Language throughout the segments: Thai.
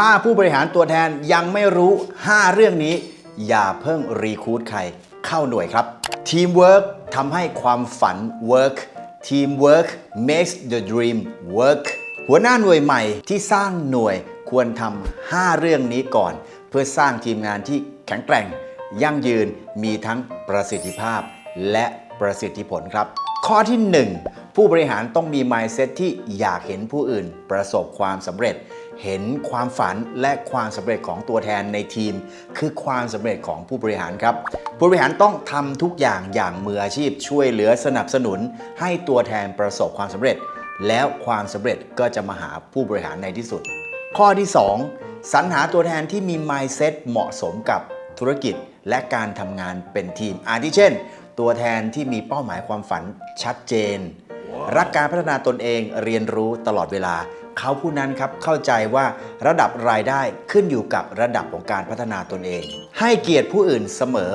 ถ้าผู้บริหารตัวแทนยังไม่รู้ 5 เรื่องนี้ อย่าเพิ่งรีคูดใคร เข้าหน่วยครับ Teamwork ทำให้ความฝัน work Teamwork makes the dream work หัวหน้าหน่วยใหม่ที่สร้างหน่วยควรทำ5เรื่องนี้ก่อน เพื่อสร้างทีมงานที่แข็งแกร่ง ยั่งยืนมีทั้งประสิทธิภาพ และประสิทธิผลครับ ข้อที่ 1 ผู้บริหารต้องมี mindset ที่อยากเห็นผู้อื่นประสบความสำเร็จ เห็นความฝันและความสำเร็จของตัวแทนในทีม คือความสำเร็จของผู้บริหารครับผู้บริหารต้องทำทุกอย่างอย่างมืออาชีพช่วยเหลือสนับสนุน ให้ตัวแทนประสบความสำเร็จ แล้วความสำเร็จก็จะมาหาผู้บริหารในที่สุด ข้อที่ 2 สรรหาตัวแทนที่มี mindset เหมาะสมกับธุรกิจและการทำงานเป็นทีม อาทิเช่น ตัวแทนที่มีเป้าหมายความฝันชัดเจนรักการพัฒนาตนเองเรียนรู้ตลอดเวลา เขาผู้นั้นครับเข้าใจว่าระดับรายได้ขึ้นอยู่กับระดับของการพัฒนาตนเอง ให้เกียรติผู้อื่นเสมอ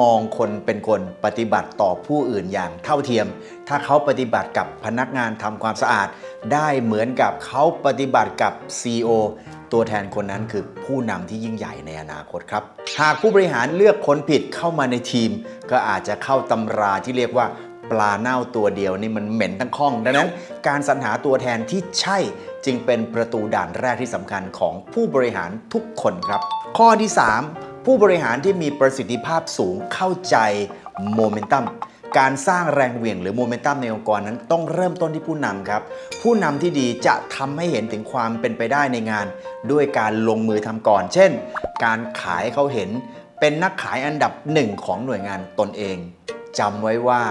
มองคนเป็นคนปฏิบัติต่อผู้อื่นอย่างเท่าเทียม ถ้าเขาปฏิบัติกับพนักงานทำความสะอาด ได้เหมือนกับเขาปฏิบัติกับ CEO ตัวแทนคนนั้นคือผู้นำที่ยิ่งใหญ่ในอนาคตครับ หากผู้บริหารเลือกคนผิดเข้ามาในทีม ก็อาจจะเข้าตำราที่เรียกว่า ปลาเน่าตัวเดียวนี่มันเหม็นทั้งข้อง ดังนั้น การสรรหาตัวแทนที่ใช่จึงเป็นประตูด่านแรกที่สำคัญของผู้บริหารทุกคนครับ ข้อที่ 3 ผู้บริหารที่มีประสิทธิภาพสูงเข้าใจโมเมนตัมการสร้างแรงเหวี่ยงหรือโมเมนตัมในองค์กรนั้นต้องเริ่มต้นที่ผู้นำครับ ผู้นำที่ดีจะทำให้เห็นถึงความเป็นไปได้ในงาน ด้วยการลงมือทำก่อน เช่น การขายเขาเห็นเป็นนักขายอันดับหนึ่งของหน่วยงานตนเองจำไว้ว่า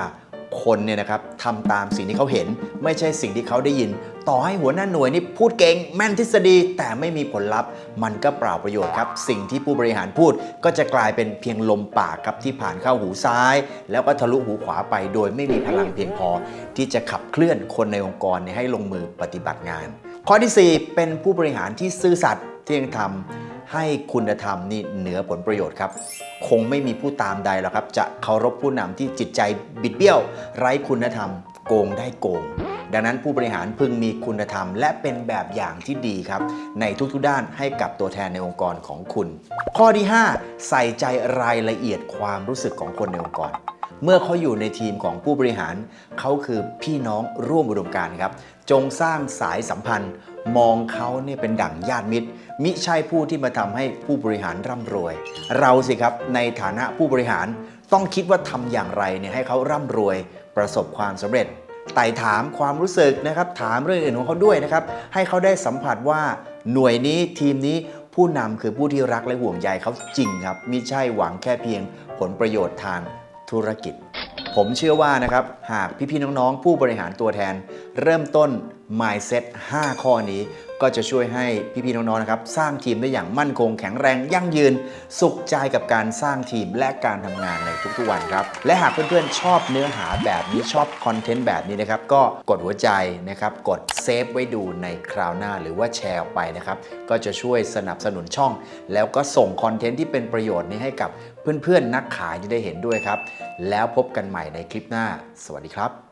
คนเนี่ยนะครับทำตามสิ่งที่เขาเห็น ไม่ใช่สิ่งที่เขาได้ยิน ต่อให้หัวหน้าหน่วยนี่พูดเก่งแม่นทฤษฎี แต่ไม่มีผลลัพธ์ มันก็เปล่าประโยชน์ครับ สิ่งที่ผู้บริหารพูดก็จะกลายเป็นเพียงลมปากครับที่ผ่านเข้าหูซ้าย แล้วก็ทะลุหูขวาไป โดยไม่มีพลังเพียงพอ ที่จะขับเคลื่อนคนในองค์กรให้ลงมือปฏิบัติงาน ข้อทีสี่4 เป็นผู้บริหารที่ซื่อสัตย์ที่ยังทำ ให้คุณธรรมนี่เหนือผลประโยชน์ครับ คงไม่มีผู้ตามใดหรอกครับ จะเคารพผู้นำที่จิตใจบิดเบี้ยว ไร้คุณธรรม โกงได้โกง ดังนั้นผู้บริหารพึงมีคุณธรรม และเป็นแบบอย่างที่ดีครับ ในทุกๆด้านให้กับตัวแทนในองค์กรของคุณ ข้อที่ 5 ใส่ใจรายละเอียดความรู้สึกของคนในองค์กรเมื่อเขาอยู่ในทีมของผู้บริหาร เขาคือพี่น้องร่วมอุดมการครับ จงสร้างสายสัมพันธ์ มองเขาเนี่ยเป็นดั่งญาติมิตร มิใช่ผู้ที่มาทำให้ผู้บริหารร่ำรวย เราสิครับในฐานะผู้บริหารต้องคิดว่าทำอย่างไรเนี่ยให้เขาร่ำรวยประสบความสำเร็จไต่ถามความรู้สึกนะครับ ถามเรื่องอื่นของเขาด้วยนะครับ ให้เขาได้สัมผัสว่าหน่วยนี้ทีมนี้ผู้นำคือผู้ที่รักและห่วงใยเขาจริงครับมิใช่หวังแค่เพียงผลประโยชน์ทางธุรกิจ ผมเชื่อว่านะครับ หากพี่ๆน้องๆ ผู้บริหารตัวแทน เริ่มต้น mindset 5 ข้อนี้ก็จะช่วยให้พี่ๆน้องๆนะครับสร้างทีมได้อย่างมั่นคงแข็งแรงยั่งยืน สุขใจกับการสร้างทีมและการทำงานในทุกๆวันครับ และหากเพื่อนๆชอบเนื้อหาแบบนี้ชอบคอนเทนต์แบบนี้นะครับ ก็กดหัวใจนะครับ กดเซฟไว้ดูในคราวหน้าหรือว่าแชร์ออกไปนะครับ ก็จะช่วยสนับสนุนช่อง แล้วก็ส่งคอนเทนต์ที่เป็นประโยชน์นี้ให้กับเพื่อนๆนักขายที่ได้เห็นด้วยครับ แล้วพบกันใหม่ในคลิปหน้า สวัสดีครับ